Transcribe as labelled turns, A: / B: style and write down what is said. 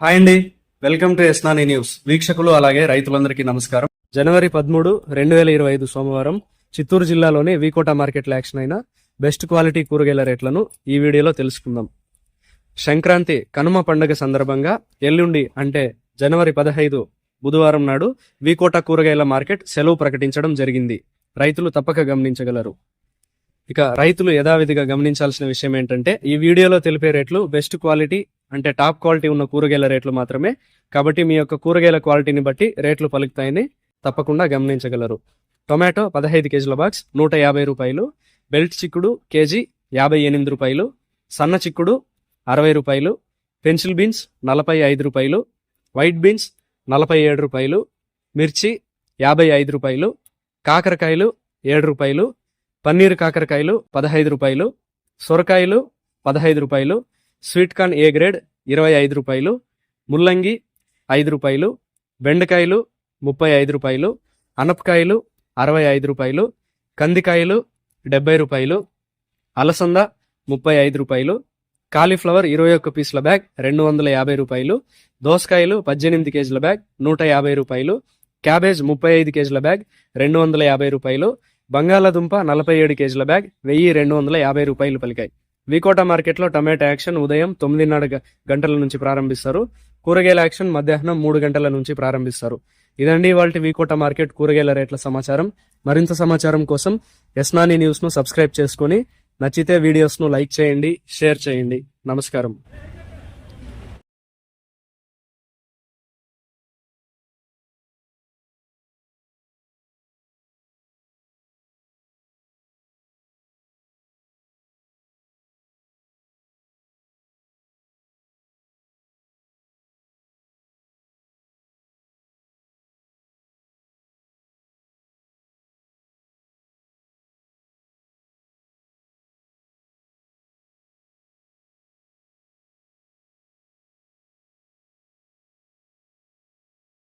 A: Hi అండి. Welcome to ఎస్నాని news. వీక్షకులు అలాగే రైతులందరికీ నమస్కారం. జనవరి పదమూడు రెండు వేల ఇరవై ఐదు సోమవారం చిత్తూరు జిల్లాలోని వీకోట మార్కెట్లో యాక్షన్ అయిన బెస్ట్ క్వాలిటీ కూరగాయల రేట్లను ఈ వీడియోలో తెలుసుకుందాం. సంక్రాంతి కనుమ పండుగ సందర్భంగా ఎల్లుండి అంటే జనవరి పదహైదు బుధవారం నాడు వీకోట కూరగాయల మార్కెట్ సెలవు ప్రకటించడం జరిగింది. రైతులు తప్పక గమనించగలరు. ఇక రైతులు యథావిధిగా గమనించాల్సిన విషయం ఏంటంటే ఈ వీడియోలో తెలిపే రేట్లు బెస్ట్ క్వాలిటీ అంటే టాప్ క్వాలిటీ ఉన్న కూరగాయల రేట్లు మాత్రమే. కాబట్టి మీ యొక్క కూరగాయల క్వాలిటీని బట్టి రేట్లు పలుకుతాయని తప్పకుండా గమనించగలరు. టొమాటో పదహైదు కేజీల బాక్స్ నూట యాభై రూపాయలు. బెల్ట్ చిక్కుడు కేజీ యాభై ఎనిమిది రూపాయలు. సన్న చిక్కుడు అరవై రూపాయలు. పెన్సిల్ బీన్స్ నలభై ఐదు రూపాయలు. వైట్ బీన్స్ నలభై ఏడు రూపాయలు. మిర్చి యాభై ఐదు రూపాయలు. కాకరకాయలు ఏడు రూపాయలు. పన్నీర్ కాకరకాయలు పదహైదు రూపాయలు. సొరకాయలు పదహైదు రూపాయలు. Sweet corn A grade? ఇరవై ఐదు రూపాయలు. ముల్లంగి ఐదు రూపాయలు. బెండకాయలు ముప్పై ఐదు రూపాయలు. అనపకాయలు అరవై ఐదు రూపాయలు. కందికాయలు డెబ్బై రూపాయలు. అలసంద ముప్పై ఐదు రూపాయలు. కాలీఫ్లవర్ ఇరవై ఒక్క పీసుల బ్యాగ్ రెండు వందల యాభై రూపాయలు. దోసకాయలు పద్దెనిమిది కేజీల బ్యాగ్ నూట యాభై రూపాయలు. క్యాబేజ్ ముప్పై ఐదు కేజీల బ్యాగ్ రెండు వందల యాభై రూపాయలు. బంగాళాదుంప నలభై ఏడు కేజీల బ్యాగ్ వెయ్యి రెండు వందల యాభై రూపాయలు పలికాయి. వికోట మార్కెట్లో టమాటా యాక్షన్ ఉదయం తొమ్మిదిన్నర గంటల నుంచి ప్రారంభిస్తారు. కూరగాయల యాక్షన్ మధ్యాహ్నం మూడు గంటల నుంచి ప్రారంభిస్తారు. ఇదండి వాళ్ళ వికోట మార్కెట్ కూరగాయల రేట్ల సమాచారం. మరింత సమాచారం కోసం ఎస్నాని న్యూస్ను సబ్స్క్రైబ్ చేసుకుని నచ్చితే వీడియోస్ను లైక్ చేయండి షేర్ చేయండి. నమస్కారం.